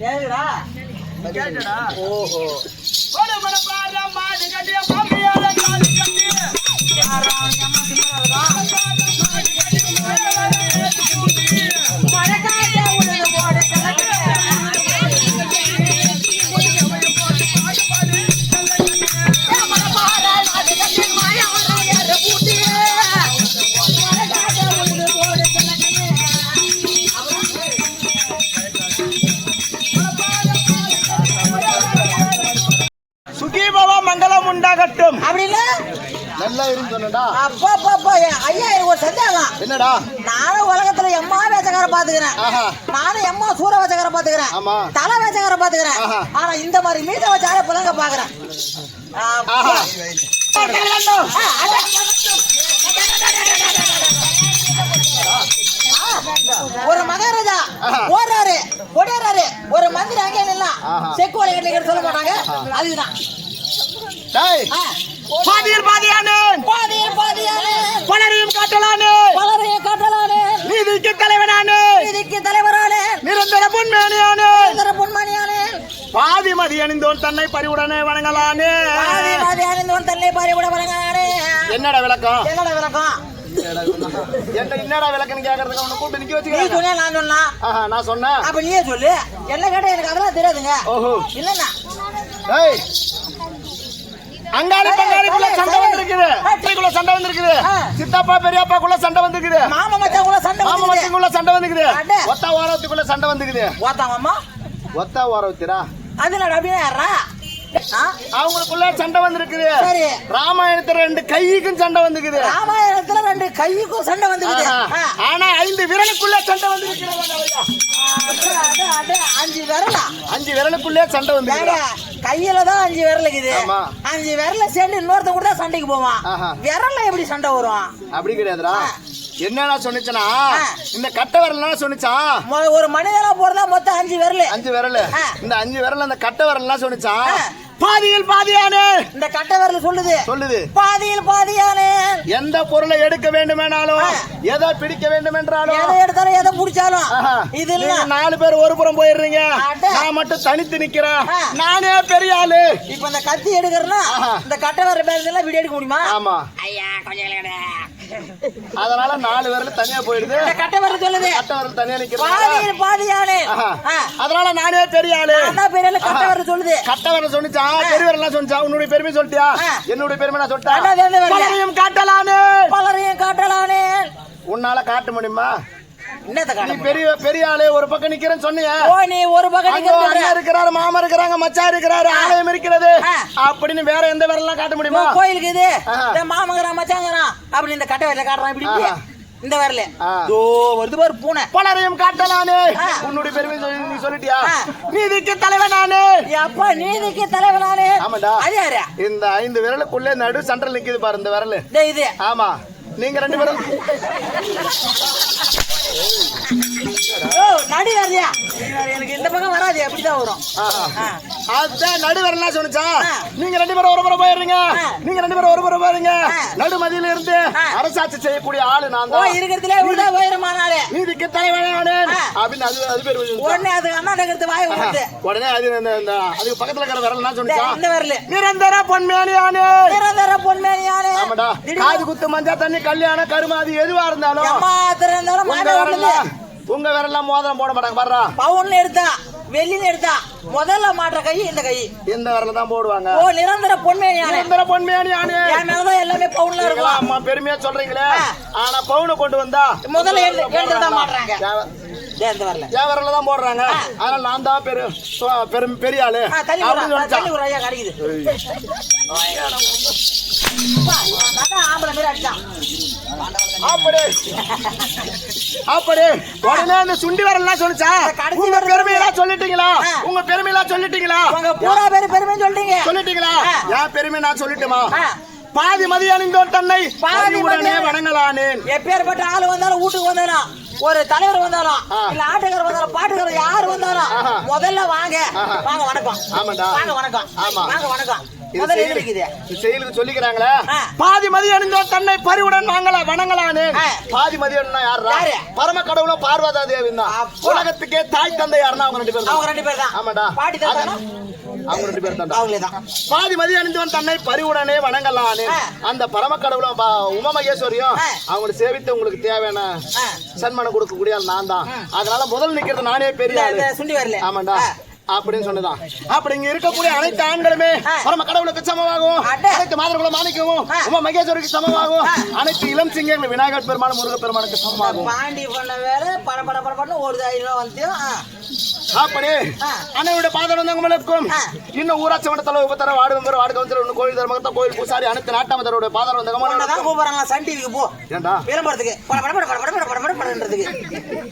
கேக்குதா? கேட்டடா ஓஹோ. ஒரு மனப்பாறை மாடு கட்டிய மாமியார காலு கட்டி மழைக்காலத்துல உண்டாகட்டும். அப்படின்னா? நல்லா இருந்து சொன்னடா அப்பா ஐயா எனக்கு ஒரு சந்தேகம். என்னடா? நானும் உலகத்துல எம்மா வேச்சக்கார பாத்துக்கிறேன் நானும் எம்மா சூற வேச்சக்கார பாத்துக்கிறேன் ஆமா. தலை வேச்சக்கார பாத்துக்கிறேன். ஆனா இந்த மாதிரி மீத வச்சார பிள்ளைங்க பாக்குறேன் ஒரு மகாராஜா. ஓடுறாரு ஓடுறாரு ஒரு மந்திரி அங்கே ஆஹா. செக்கு வலைகட்டு சொல்ல மாட்டாங்க. அதுதான். பாதியில் பாதியானே பாதியில் பாதியானே பலரையும் காட்டலானே. பலரையும் காட்டலானே. நீதிக்கு தலைவனானே. இதுக்கு தலைவரானே. நிரந்தர பொன்மேனியானே சுந்தர பொன்மணியானே பாதி மதி அணிந்தோன் தன்னை பறிவுடனே வணங்கலானே பாதி பாதி அணிந்தவன் தன்னை பாரி விட வழங்கானே என்னடா விளக்கம்? என்னோட விளக்கம்? என்னடா விளக்கம்னு கேக்குறதுக்கு அவனை கூப்பிட்டு நிக்க நீ சொன்ன நான் சொன்னா. நான் சொன்னேன். அப்ப நீயே சொல்லு. என்ன கேட்ட எனக்கு அதெல்லாம் தெரியாதுங்க. ஓஹோ. டேய் அங்காளி பங்காளிக்குள்ள சண்டை வந்திருக்குது. அத்தைக்குள்ள சண்டை வந்திருக்குது. சித்தப்பா பெரியப்பாக்குள்ள சண்டை வந்திருக்குது. மாமா மச்சான் கூட சண்டை மாமா மச்சங்குள்ள சண்டை வந்துக்குது அட. ஒத்த வாரத்துக்குள்ள சண்டை வந்துக்குது ஓத்தாங்க அம்மா ஒத்த வாரத்துடா அது நான் அப்படியே? அவங்களுக்குள்ள சண்டை வந்திருக்குது. சரி. ராமாயணத்துல ரெண்டு கைக்கும் சண்டை வந்துக்குது. ராமாயணத்துல ரெண்டு கைக்கும் சண்டை. ஆ. ஆனா ஐந்து விரலுக்குள்ள சண்டை வந்திருக்குது அட, அஞ்சு விரலா? அஞ்சு விரலுக்குள்ளே சண்டை வந்துக்குது. கையில தான் அஞ்சு விரல் இருக்குது. அஞ்சு விரல சேர்ந்து இன்னொருத்த கூட தான் சண்டைக்கு போவான். விரல்ல எப்படி சண்டை வரும்? அப்படி கிடையாதுடா. என்னடா சொன்னுச்சுன்னா ஆ. இந்த கட்டை விரல் சொன்னுச்சான் மொ- ஒரு மனிதனா போறதா மொத்தம் அஞ்சு விரல். அஞ்சு விரல். இந்த அஞ்சு விரல் அந்த கட்டை விரல்லாம் சொன்னிச்சான் ஆ. பாதியில் பாதியானே இந்த கட்டை விரல் சொல்லுது சொல்லுது பாதியில் பாதியானே எந்த பொருளை எடுக்க வேண்டுமெனாலும். எதை பிடிக்க வேண்டுமென்றாலும் எதை எடுத்தாலும் எதை பிடிச்சாலும் ஆஹா. இது நாலு பேர் ஒரு புறம் போயிடுறீங்க. நான் மட்டும் தனித்து நிக்கிறேன். நானே பெரிய ஆளு இப்ப இந்த கத்தி எடுக்கிறனா ஆஹா. இந்த கட்டை விரல் பேருந்து எல்லாம் வீடியோ எடுக்க முடியுமா ஆமா ஐயா கொஞ்சம். அதனால நாலு விரல் தனியா போயிடுது. கட்டை விரல் சொல்லுது. கட்டை விரல் தனியா நிக்கிறது. பாதியில் பாதியானே ஆஹா. ஆ. அதனால நானே பெரிய ஆளு. அதான் பெரிய கட்டை விரல் சொல்லுது. கட்ட விரல் சொன்னிச்சா பெரிய விரல் சொன்னிச்சா உன்னுடைய பெருமை சொல்லிட்டியா. என்னுடைய பெருமை நான் சொல்லிட்டேன்? பலரையும் காட்டலானே. பலரையும் காட்டலானே. உன்னால காட்ட முடியுமா? என்னத்த நீ காட்ட பெரிய பெரிய ஆளு ஒரு பக்கம் நிக்கிறேன்னு சொன்னிய. ஓ நீ ஒரு பக்கம் அண்ணன் இருக்கிறாரு மாமா இருக்கிறாங்க மச்சா இருக்கிறாரு ஆலயம் இருக்கிறது. அப்படின்னு வேற எந்த விரலாம் காட்ட முடியுமா? கோயிலுக்கு இது. மாமங்கிறான் மச்சாங்கிறான். அப்படி இந்த கட்டை விரல காட்டுறான் இப்படி. இந்த விரல. ஓ வருது பாரு பூனை. பலரையும் காட்டலானே ஆ. உன்னுடைய பெருமை சொல்லி நீ சொல்லிட்டியா. நீதிக்கு தலைவன் நானு. அப்பா நீதிக்கு தலைவனானே ஆமாடா. அது யாரு? இந்த ஐந்து விரலுக்குள்ளே நடு சென்டர்ல நிக்குது பாரு இந்த விரல். இது. ஆமா. நீங்க ரெண்டு பேரும் Hey. யோ, நடி வரலையா எனக்கு இந்த பக்கம் வராது அப்படிதான் வரும். அதான் சொன்னுச்சா? ஆ. நீங்க ரெண்டு பேரும் ஒரு புறம் போயிடுறீங்க ஆ. நீங்க ரெண்டு பேரும் ஒரு புறம் போயிருங்க. நடுமதியில இருந்து. அரசாட்சி செய்யக்கூடிய ஆளு நான் தான். இருக்கிறதுல நீதிக்கு ஆ. அப்படின்னு அது அது பேர் சொல்லுச்சா. உடனே அது அண்ணா நகரத்து வாய. விடுறது உடனே அது அதுக்கு பக்கத்துல இருக்கிற விரல் சொன்னுச்சா இந்த வரல. நிரந்தர பொன்மேனியானே. நிரந்தர பொன்மேனியானே. ஆமாடா. காது குத்து மஞ்சா தண்ணி கல்யாணம் கருமாதி எதுவா இருந்தாலும் அம்மா விடுறது விரல்லாம் உங்க விரல்லாம் மோதிரம் போட மாட்டாங்க வர்றா பவுன்ல எடுத்தா வெள்ளின்னு எடுத்தா முதல்ல மாட்டுற கை இந்த கை. இந்த விரல தான் போடுவாங்க? ஓ நிரந்தர பொன்மேனியானே நிரந்தர பொன்மேனியானே என் மேலதான் எல்லாமே பவுன்ல இருக்கும். அம்மா பெருமையா சொல்றீங்களே. ஆனா பவுனு கொண்டு வந்தா முதல்ல எழுந்து தான் மாட்டுறாங்க. ஏன் வரல தான் போடுறாங்க. அதனால நான் தான் பெரு பெரும் பெரிய ஆளு. ஐயா கிடைக்குது. அப்படி அப்படி உடனே இந்த சுண்டி வரலாம் கடைசி உங்க பெருமையெல்லாம் சொல்லிட்டீங்களா. உங்க பெருமையெல்லாம் சொல்லிட்டீங்களா உங்க பூரா பேரு பெருமை சொல்றீங்க சொல்லிட்டீங்களா. என் பெருமை நான் சொல்லட்டுமா. பாதி மதி அணிந்தோன் தன்னை பாதி உடனே வணங்கலானேன் எப்பேற்பட்ட ஆளு வந்தாலும் வீட்டுக்கு வந்தாலும் ஒரு தலைவர் வந்தாலும். இல்ல ஆட்டுக்காரர் வந்தாலும் பாட்டுக்காரர் யாரு வந்தாலும். முதல்ல வாங்க. வாங்க வணக்கம். வாங்க வணக்கம் ஆமா. வாங்க வணக்கம் செயலுக்கு சொல்லிக்கிறாங்களே. பாதி மதி அணிந்தோன் தன்னை பரிவுடன் வாங்கல வணங்கலானே. பாதி மதி அணிந்தா யாரா? பரம கடவுளும் பார்வதா தேவி தான். உலகத்துக்கே தாய் தந்தை யாருன்னா அவங்க ரெண்டு பேர் அவங்க தான் ரெண்டு பேர் தான். ஆமாடா. பாட்டி அவங்க ரெண்டு பேர் தான். அவங்களே தான். பாதி மதி அணிந்தவன் தன்னை பரிவுடனே வணங்கலானே. அந்த பரம கடவுளும் பா- உமா மகேஸ்வரியும். அவங்களை சேவித்து உங்களுக்கு தேவையான. சன்மானம் கொடுக்கக்கூடிய நான் தான். அதனால முதல் நிக்கிறது நானே பெரிய சுண்டி வரல. ஆமாண்டா. அப்படின்னு சொன்னதான் அப்படி இங்க இருக்கக்கூடிய அனைத்து ஆண்களுமே நம்ம கடவுளுக்கு சமமாகவும் அனைத்து மாதர்குல மாணிக்கவும் உமா மகேஸ்வருக்கு சமமாகவும் அனைத்து இளம் சிங்கங்கள் விநாயகர் பெருமாள் முருக பெருமானுக்கு சமமாகும் பாண்டி பண்ண வேற பட பட ஒரு ஆயிரம் வந்து அப்படி அன்னையோட பாதவந்தங்களுக்கும் இன்னும் ஊராட்சி மன்ற தலைவர் உபத்தர வார்டு மெம்பர் வார்டு கவுன்சிலர் இன்னும் கோயில் தர்மகத்தை கோயில் பூசாரி அனைத்து நாட்டாமத்தரோட பாதர் வந்தகம் கூப்பிடுறாங்க சன் டிவிக்கு போ. ஏண்டா? விளம்பரத்துக்கு. பட பட பட பட பட பட படன்றதுக்கு.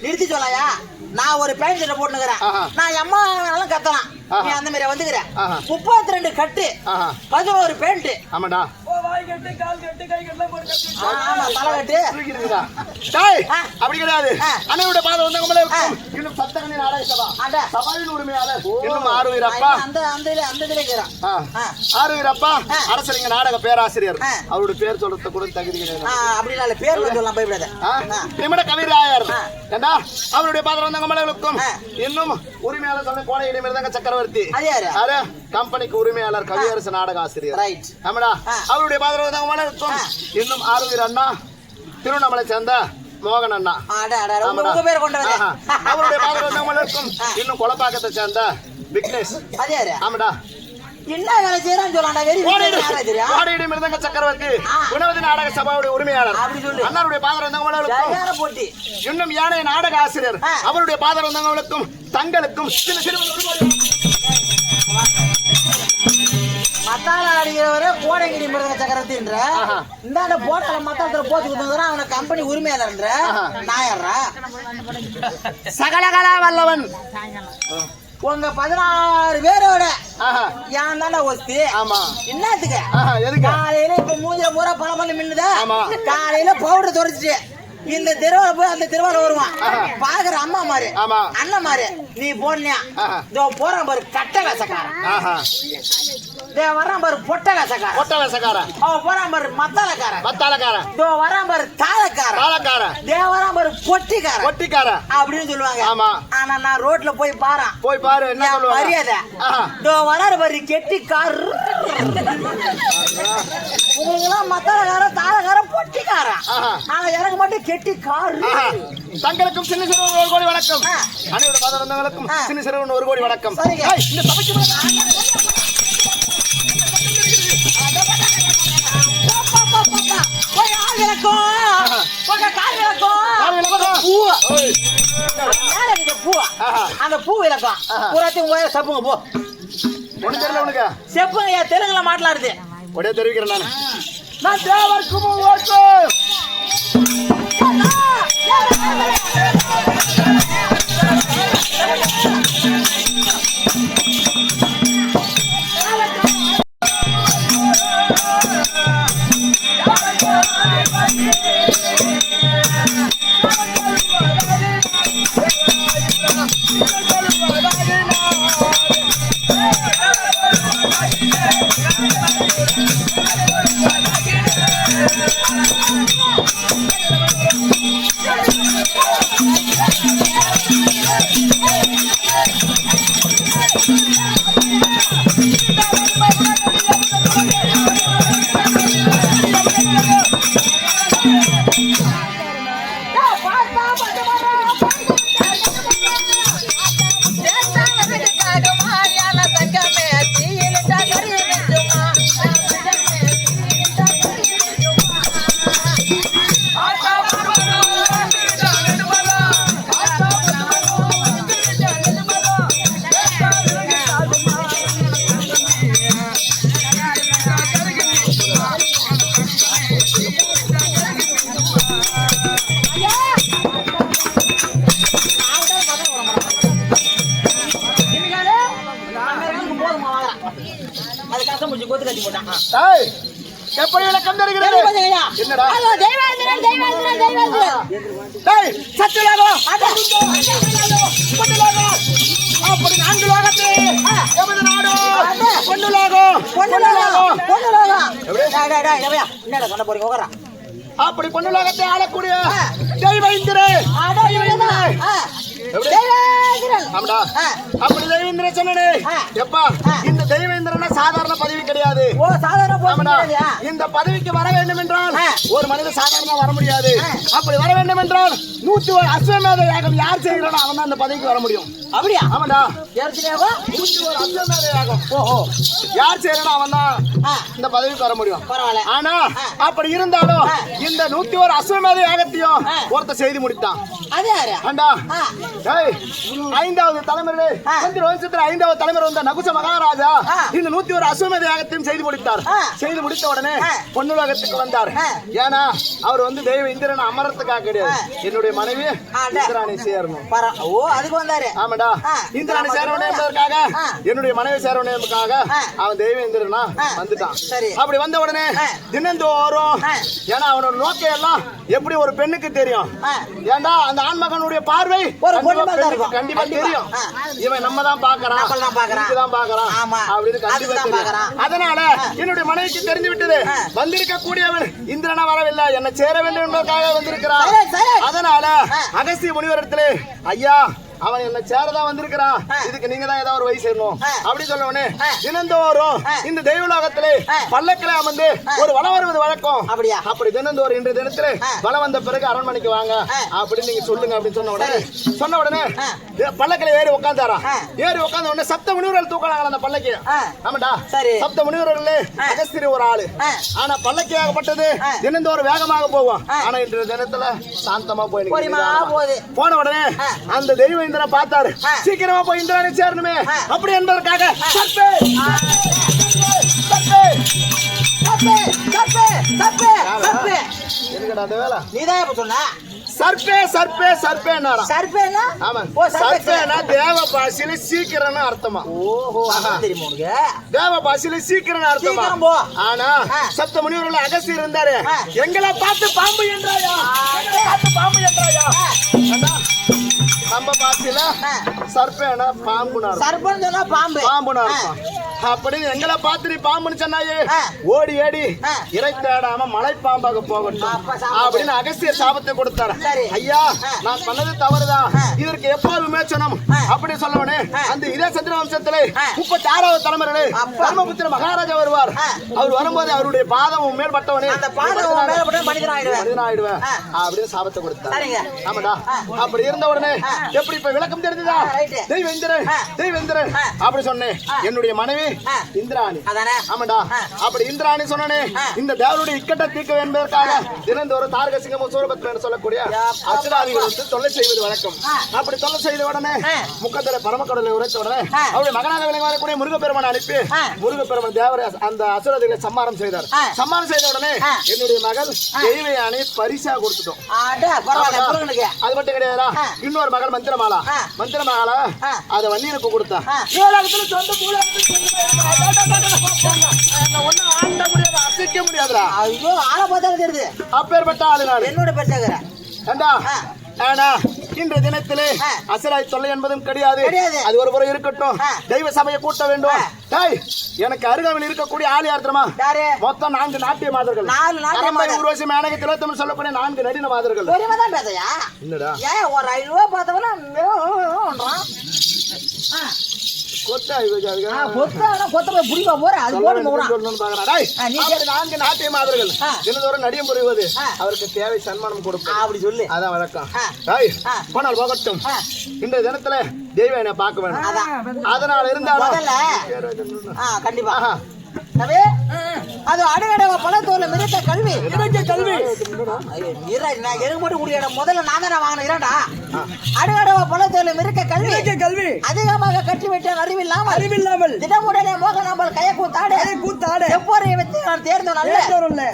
நிறுத்தி சொல்லாயா? நான் ஒரு பேண்ட் சட்டை போட்டுக்கிறேன். நான் எம்மா வேணாலும் கத்தலாம். நீ அந்த மாதிரி வந்துக்கிற ஆஹா. முப்பத்தி ரெண்டு கட்டு. பதினோரு பேண்ட் ஆமாடா நாடக பேராசிரியர். அவருடைய பேர் சொல்றது கூட தகுதி கிடையாது. பேர் சொல்லலாம் கவிராயர். ஏண்டா? அவருடைய பாதம் வந்த உங்களுக்கும் இன்னும் உரிமையாளர் சொன்ன கோடை இடைமேல் சக்கரவர்த்தி. கம்பெனிக்கு உரிமையாளர் கவியரசு நாடக ஆசிரியர். ஆமாடா. அவருடைய என்னுடைய பாதரவு தான் வணக்கம் இன்னும் ஆரோக்கிய அண்ணா திருவண்ணாமலை சேர்ந்த மோகன் அண்ணா. அவருடைய பாதரவு தான் வளர்க்கும் இன்னும் கொலப்பாக்கத்தை சேர்ந்த விக்னேஷ். ஆமாடா. குணவதி நாடக சபாவுடைய உரிமையாளர். அண்ணனுடைய பாதர் வந்தவங்களுக்கும் நாடக ஆசிரியர். அவருடைய பாதர் தங்களுக்கும் சில சிறு மத்தால அடிக்கிறவரு கோடங்கிரி மிருதங்க சக்கரவர்த்தின்ற. ஆஹா. இந்தாண்ட போட்டல மத்தாளத்துல போட்டு கொடுத்தா அவன கம்பெனி உரிமையாளர்ன்ற. ஆஹா. நாயர்ரா சகலகலா வல்லவன். உங்க பதினாறு பேரோட. ஏன் தாண்டா ஒஸ்தி? ஆமா. என்னத்துக்கு காலையில இப்ப மூஞ்சில பூரா பல பண்ணி மின்னுதா. காலையில பவுடர் துடைச்சிட்டு இந்த தெருவால போய் அந்த தெருவால வருவான். பாக்குற அம்மா மாரு. ஆமா. அண்ணன் மாரு. நீ போனியா. இதோ போறான் பாரு கட்ட வேசக்காரன் வரான் பாரு பொட்ட வேசக்காரன் கொட்ட வேசக்காரன் அவன் போறான் பாரு மத்தாளக்காரன். பத்தாளக்காரன் இதோ வரான் பாரு தாளக்காரன். தாளக்காரன். இதோ வரான் பாரு பொட்டிக்காரன். ஒட்டிக்காரன் அப்படின்னு சொல்லுவாங்க. ஆமா. ஆனா நான் ரோட்ல போய் பாறேன் போய் பாரு என்ன என் சொல்லுவாங்க? மரியாதை. இதோ வராரு பாரு கெட்டி கார். உங்களுக்கெல்லாம் மத்தாளக்காரன் தாளக்காரன் கெட்டி கார். தங்களுக்கும் சின்ன சிறுவன் ஒரு கோடி வணக்கம். அனைவரும் பாதவந்தங்களுக்கும் சின்ன சிறுவன் ஒரு கோடி வணக்கம். இந்த சபைக்கு அந்த பூ விளக்கம் பூராத்தையும் உங்க சப்புங்க போ ஒண்ணு தெரியல உனக்கு. செப்புங்க தெலுங்குல மாட்டலாருது தெரிவிக்கிறேன் நான். நான் தேவர் Thank you. என்னடா பண்ண போறீங்க உட்கார்றா. அப்படி பொன்னுலோகத்தை ஆளக்கூடிய தெய்வ? தெய்வாந்திரன். அப்படி தெய்வேந்திர சொன்னனே. எப்பா. இந்த தெய்வேந்திரனா சாதாரண பதவி கிடையாது. ஓ சாதாரண கிடையாதுயா? இந்த பதவிக்கு வர வேண்டும் என்றால். ஒரு மனிதன் சாதாரணமா வர முடியாது. அப்படி வர வேண்டும் என்றால் நூத்தி ஒரு அஸ்வமேத யாகம் யார் செய்கிறானோ அவன் தான் அந்த பதவிக்கு வர முடியும். அப்படியா? ஆமாடா. நூத்தி ஒரு அஸ்வமேத யாகம். ஓஹோ. யார் செய்யறானோ அவன் தான் இந்த பதவிக்கு வர முடியும். பரவாயில்ல. ஆனா. அப்படி இருந்தாலும். இந்த நூத்தி ஒரு அஸ்வமேத யாகத்தையும் ஆ. ஒருத்த செய்து முடித்தான். அது யாரு? ஆண்டா. ஆ. ஏய், ஐந்தாவது தலைமுறை. ஐந்தாவது தலைமுறை வந்த நகுச மகாராஜா. இந்த நூத்தி ஒரு அஸ்வமேத யாகத்தையும் செய்து முடித்தார். செய்து முடித்த உடனே. பொன்னுலகத்துக்கு வந்தார். ஏன்னா அவர் வந்து தெய்வ இந்திரன் அமரத்துக்காக கிடையாது. என்னுடைய மனைவி. இந்திராணி சேரணும் ஓ அதுக்கு வந்தாரு ஆமாடா. இந்திராணி என்பதற்காக ஆ. என்னுடைய மனைவி என்பதற்காக ஆ. அவன் தெய்வ இந்திரனா. வந்துட்டான். அப்படி வந்த உடனே. தினந்தோறும். ஏன்னா அவனோட நோக்கம் எல்லாம் எப்படி ஒரு பெண்ணுக்கு தெரியும். ஏண்டா அந்த ஆண்மகனுடைய பார்வை ஒரு கண்டிப்பா. தெரியும். இவன் நம்ம தான் பாக்குறான் தான் பாக்குறான். அப்படின்னு அதனால என்னுடைய மனைவிக்கு தெரிந்து விட்டது. வந்திருக்க கூடியவன் இந்திரனா வரவில்லை என்ன சேர வேண்டும் என்பதற்காக சரி. அதனால ஆ. அகஸ்திய முனிவரிடத்திலே ஐயா அவன் என்ன சேரதான் வந்திருக்கிறான். இதுக்கு நீங்க தான் ஏதாவது ஒரு வழி செய்யணும் ஆ. அப்படி சொல்லவனே ஆ. தினந்தோறும். இந்த தெய்வலோகத்திலே. பல்லக்கிலே அமர்ந்து ஒரு வளம் வருவது வழக்கம் அப்படியா? அப்படி தினந்தோறும் இன்று தினத்திலே. வளம் வந்த பிறகு அரண்மனைக்கு வாங்க. அப்படின்னு நீங்க சொல்லுங்க அப்படின்னு சொன்ன உடனே சொன்ன உடனே பல்லக்கில ஏறி உட்காந்தாரா ஆ. ஏறி உட்கார்ந்த உடனே சப்த முனிவர்கள் தூக்கினாங்க அந்த பல்லக்கிய ஆ. ஆமாடா சரி. சப்த முனிவர்களே. அகஸ்திரி ஒரு ஆளு. ஆனா பல்லக்கியாகப்பட்டது ஆ. தினந்தோறும் வேகமாக போவோம். ஆனா இன்று தினத்துல சாந்தமா போய் நிக்குது. பொறுமையா போகுது. போன உடனே. அந்த தெய்வ இந்திரனை பார்த்தாரு. சீக்கிரமா போய் இந்திரனை சேரணுமே. அப்படி என்பதற்காக தப்பு தப்பு தப்பு தப்பு எதுக்குடா அந்த வேலை? நீதான் இப்ப சொன்ன? சர்ப்பே சர்ப்பே சர்ப்பேன்னாராம் சர்பேனா ஆமா ஓ சர்பே சர்ப்பேனா தேவ பாஷையில சீக்கிரம்னு அர்த்தமா? ஓஹோ தெரியுமா உனக்கு? தேவ பாஷையில சீக்கிரம் அர்த்தமா? சீக்கிரம் போ. ஆனா. சப்த முனிவர்கள் அகசி இருந்தாரு. எங்களை பார்த்து பாம்பு என்றாயா? எங்களை பார்த்து பாம்பு என்றாயா? நம்ம ஆ. சர்ப்பேனா பாம்புனா. சர்பன் சொன்னா பாம்பு பாம்புனா ஆ. அர்த்தம் அப்படி எங்களை பார்த்து நீ பாம்புன்னு சொன்னாயே. ஓடி ஏடி. இறை தேடாம மலை பாம்பாக போகட்டும். அப்படின்னு அகஸ்திய சாபத்தை கொடுத்தாரு. ஐயா. நான் பண்ணது தவறுதான். இதற்கு எப்போது விமோச்சனம் ஆ. அப்படி சொல்லவனே. அந்த இதே சந்திர வம்சத்திலே. முப்பத்தி ஆறாவது தலைமுறையிலே. தர்மபுத்திர மகாராஜா வருவார். அவர் வரும்போது அவருடைய பாதம் மேல்பட்டவனே அந்த பாதம் மனிதன் ஆயிடுவேன். அப்படின்னு சாபத்தை கொடுத்தார் ஆமாடா. அப்படி இருந்த உடனே. எப்படி இப்ப விளக்கம் தெரிஞ்சதா. தெய்வேந்திரன். தெய்வேந்திரன். அப்படி சொன்னேன். என்னுடைய மனைவி. இந்திராணி ஆமாடா. அப்படி இந்திராணி சொன்னனே. இந்த தேவனுடைய இக்கட்ட தீர்க்க என்பதற்காக தினந்தோறும் தாரக சிங்கமும் சூரபத்மன் என்று சொல்லக்கூடிய அசுராதிகள் வந்து தொல்லை செய்வது வழக்கம். அப்படி தொல்லை செய்த உடனே. முக்கத்தில பரமக்கடலை உரைத்த உடனே. அவருடைய மகனாக விளங்க வரக்கூடிய முருகப்பெருமானை அனுப்பி. முருகப்பெருமான் தேவரை அந்த அசுரதிகளை சம்மாரம் செய்தார். சம்மாரம் செய்த உடனே. என்னுடைய மகள். தெய்வ யானை பரிசா கொடுத்துட்டோம் அது மட்டும் கிடையாதா. இன்னொரு மகள் மந்திரமாலா. மந்திரமாலா. அத வன்னியனுக்கு கொடுத்தா சொந்த மூலத்துல ஒண்ணும் ஆண்ட முடியாது அசைக்க முடியாதுடா ஐயோ ஆளை பார்த்தா தெரியுது அப்பேற்பட்ட ஆளு நான் என்னோட பெற்றாகிற ஏண்டா. ஆனா இன்றைய தினத்திலே. அசராய் தொல்லை என்பதும் கிடையாது. அது ஒரு புறம் இருக்கட்டும். தெய்வ சபையை கூட்ட வேண்டும். டேய் எனக்கு அருகாமையில் இருக்கக்கூடிய ஆள் யார் தெரியுமா யாரு மொத்தம் நான்கு நாட்டிய மாதர்கள் நாலு. உருவசி மேனக திலோத்தமன் சொல்லக்கூடிய நான்கு நடின மாதர்கள் பெரியமா தான் பேசையா என்னடா ஏன் ஒரு ஐநூறு ரூபா பார்த்தவனா நான்கு நாட்டிய மாதர்கள். ஆ. தினந்தோறும் நடியம் புரிவது. அவருக்கு தேவை சன்மானம் கொடுப்போம் அப்படி சொல்லு. அதான் வழக்கம். போனால் போகட்டும். இந்த தினத்துல தெய்வம் என்ன பார்க்க வேணும். அதான். அதனால இருந்தாலும் முதல்ல ஆ கண்டிப்பா. அது அடகடவ பழத்தோல மிருக்க கல்வி. மிருக்க கல்வி. நான் எனக்கு மட்டும் குடிக்கட முதல்ல நான் தானே வாங்கினேன் இரண்டா? அடகடவ பழத்தோல மிருக்க கல்வி. கல்வி. அதிகமாக கட்டி விட்டேன் அறிவில்லாமல். அறிவில்லாமல். தினமுடனே மோக நம்பல் கைய கூத்தாடு. கூத்தாடு. எப்போரை வைத்து நான் தேர்ந்தவன் அல்ல.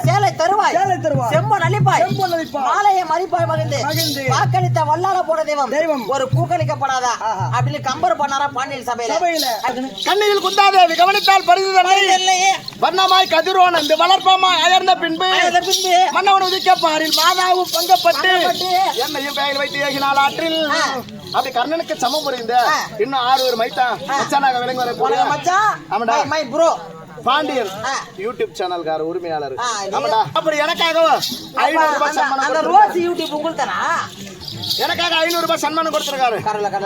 சேலை தருவாய். சேலை தருவாய். செம்பொன் அளிப்பாய் செம்பொன் அளிப்பாய். மாலையை மறிப்பாய் மகிழ்ந்து. வாக்களித்த வல்லால போன தெய்வம். தெய்வம். ஒரு பூக்களிக்கப்படாதா. அப்படின்னு கம்பர் பண்ணாரா பாண்டியன் சபையில. கண்ணியில் குந்தாதேவி கவனித்தால் இல்லையே. வண்ணமாய் கதிரோன் அந்த வளர்ப்பமாய் அயர்ந்த பின்பு மன்னவன் உதிக்க பாரில் மாதாவும் பங்கப்பட்டு என்னையும் பேயில் வைத்து ஏகினால் ஆற்றில். அப்படி கர்ணனுக்கு சமம் புரிந்த. இன்னும் ஆறு ஒரு மைத்தான் மச்சானாக விளங்கி மச்சான் ஆமாடா. My bro Pandian. யூடியூப் சேனல்கார உரிமையாளர். ஆமாடா. அப்படி எனக்காக ஐநூறு ரூபாய் அந்த. ரோஸ் யூடியூப் உங்களுக்கு தானா எனக்காக ஐநூறு ரூபாய் சன்மானம் கொடுத்திருக்காரு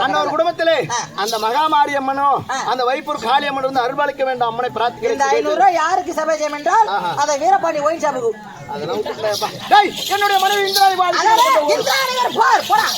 அந்த ஒரு. குடும்பத்திலே. அந்த மகாமாரி அம்மனும். அந்த வைப்பூர் காளி அம்மன் வந்து அருள்பாலிக்க வேண்டும் அம்மனை இந்த பிரார்த்திக்கிறேன் ஐநூறு ரூபாய் யாருக்கு சபை செய்யும் என்றால். அதை வீரபாண்டி ஒயின். டேய், என்னுடைய மனைவி இந்திராணிகர் போர், போடா.